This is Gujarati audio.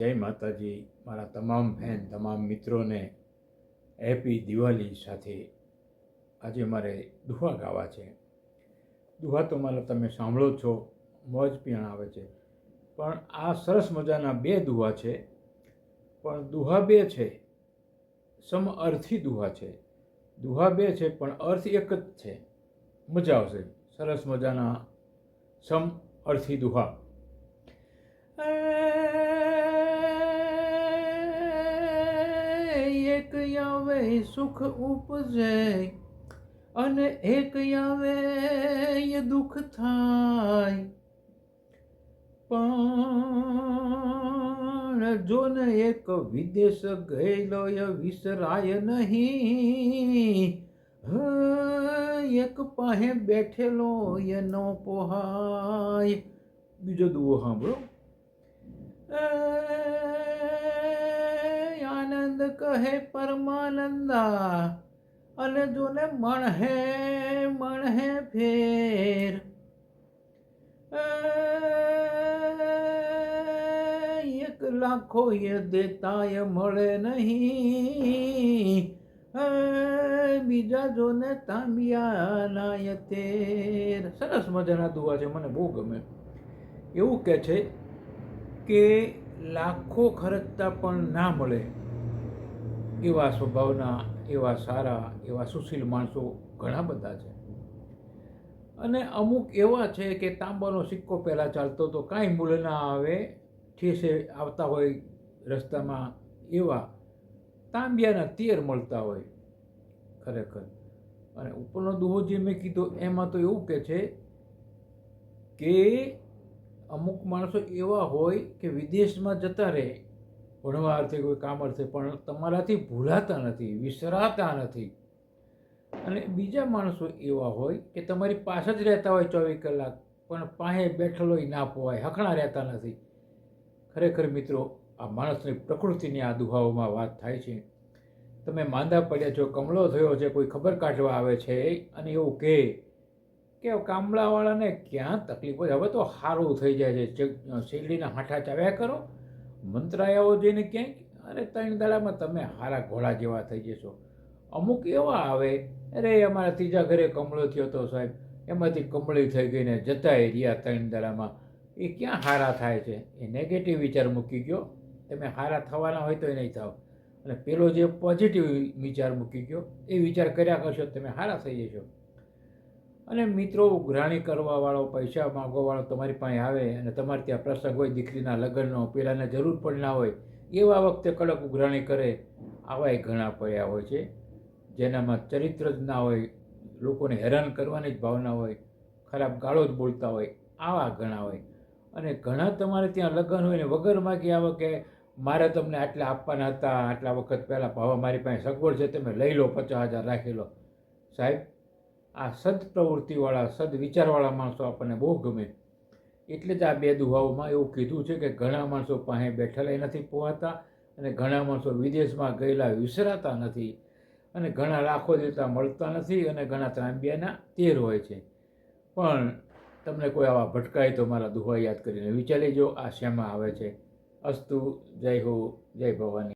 જય માતાજી. મારા તમામ ફેન, તમામ મિત્રોને હેપી દિવાળી સાથે આજે મારે દુહા ગાવા છે. દુહા તો મારા તમે સાંભળો છો, મોજ પીણ આવે છે. પણ આ સરસ મજાના બે દુહા છે. પણ દુહા બે છે, સમ અર્થી દુહા છે. દુહા બે છે, પણ અર્થ એક જ છે. મજા આવશે. સરસ મજાના સમ અર્થી દુહા. એક આવે સુખ ઉપજે અને એક આવે એ દુઃખ થાય. પણ જો ને એક વિદેશ ગયેલો એ વિસરાય નહીં. એક પાસે બેઠેલો એ ન પોહાય. બીજો દુઓ સાંભળો. કહે પરમાનંદા અને જોને મણ હે મણ હે ફેર એક લાખો એ દેતાય મળે નહીં. બીજા જોને તાંબિયા નાય તેર. સરસ મજાના દુવા છે, મને બહુ ગમે. એવું કહે છે કે લાખો ખર્ચતા પણ ના મળે. એવા સ્વભાવના, એવા સારા, એવા સુશીલ માણસો ઘણા બધા છે. અને અમુક એવા છે કે તાંબાનો સિક્કો પહેલાં ચાલતો તો કાંઈ મૂળ ના આવે, ઠેસે આવતા હોય રસ્તામાં એવા તાંબિયાના તેર મળતા હોય ખરેખર. અને ઉપરનો દુહો જે મેં કીધો એમાં તો એવું કે છે કે અમુક માણસો એવા હોય કે વિદેશમાં જતા રહે ભણવા અર્થે કોઈ કામ અર્થે, પણ તમારાથી ભૂલાતા નથી, વિસરાતા નથી. અને બીજા માણસો એવા હોય કે તમારી પાસે જ રહેતા હોય ચોવીસ કલાક, પણ પાસે બેઠેલો ના પોવાય, હખણા રહેતા નથી. ખરેખર મિત્રો, આ માણસની પ્રકૃતિની આ દુહાઓમાં વાત થાય છે. તમે માંદા પડ્યા છો, કમળો થયો છે, કોઈ ખબર કાઢવા આવે છે, અને એવું કહે કે કામળાવાળાને ક્યાં તકલીફ હોય? હવે તો સારું થઈ જાય છે. શેરડીના હાંઠા ચાવ્યા કરો મંત્રાયાઓ જઈને ક્યાંક અરે, ત્રણ દાડામાં તમે હારા ઘોડા જેવા થઈ જશો અમુક એવા આવે, અરે, અમારા ત્રીજા ઘરે કમળો થયો હતો સાહેબ, એમાંથી કમળી થઈ ગઈને જતા રહ્યા ત્રણ દાડામાં. એ ક્યાં હારા થાય છે? એ નેગેટિવ વિચાર મૂકી ગયો. તમે હારા થવાના હોય તો એ નહીં થાવ. અને પેલો જે પોઝિટિવ વિચાર મૂકી ગયો, એ વિચાર કર્યા કરશો તમે હારા થઈ જશો. અને મિત્રો, ઉઘરાણી કરવાવાળો, પૈસા માગવાવાળો તમારી પાસે આવે અને તમારે ત્યાં પ્રસંગ હોય, દીકરીના લગ્નનો પેલાને જરૂર પણ ના હોય, એવા વખતે કડક ઉઘરાણી કરે આવાય ઘણા પડ્યા હોય છે. જેનામાં ચરિત્ર જ ના હોય, લોકોને હેરાન કરવાની જ ભાવના હોય, ખરાબ ગાળો જ બોલતા હોય, આવા ઘણા હોય. અને ઘણા તમારે ત્યાં લગ્ન હોય ને વગર માગી આવે કે મારે તમને આટલા આપવાના હતા, આટલા વખત પહેલાં ભાવ મારી પાસે સગવડ છે, તમે લઈ લો પચાસ હજાર, રાખી લો. સાહેબ આ સદ પ્રવૃત્તિવાળા, સદ વિચારવાળા માણસો આપણને બહુ ગમે. એટલે જ આ બે દુહાઓમાં એવું કીધું છે કે ઘણા માણસો પાસે બેઠેલા નથી પોહાતા અને ઘણા માણસો વિદેશમાં ગયેલા વિસરાતા નથી અને ઘણા લાખો દેતા મળતા નથી અને ઘણા ત્રાંબિયાના તેર હોય છે. પણ તમને કોઈ આવા ભટકાય તો મારા દુહા યાદ કરીને વિચારી જો આ શેમાં આવે છે? અસ્તુ, જય હો, જય ભવાની.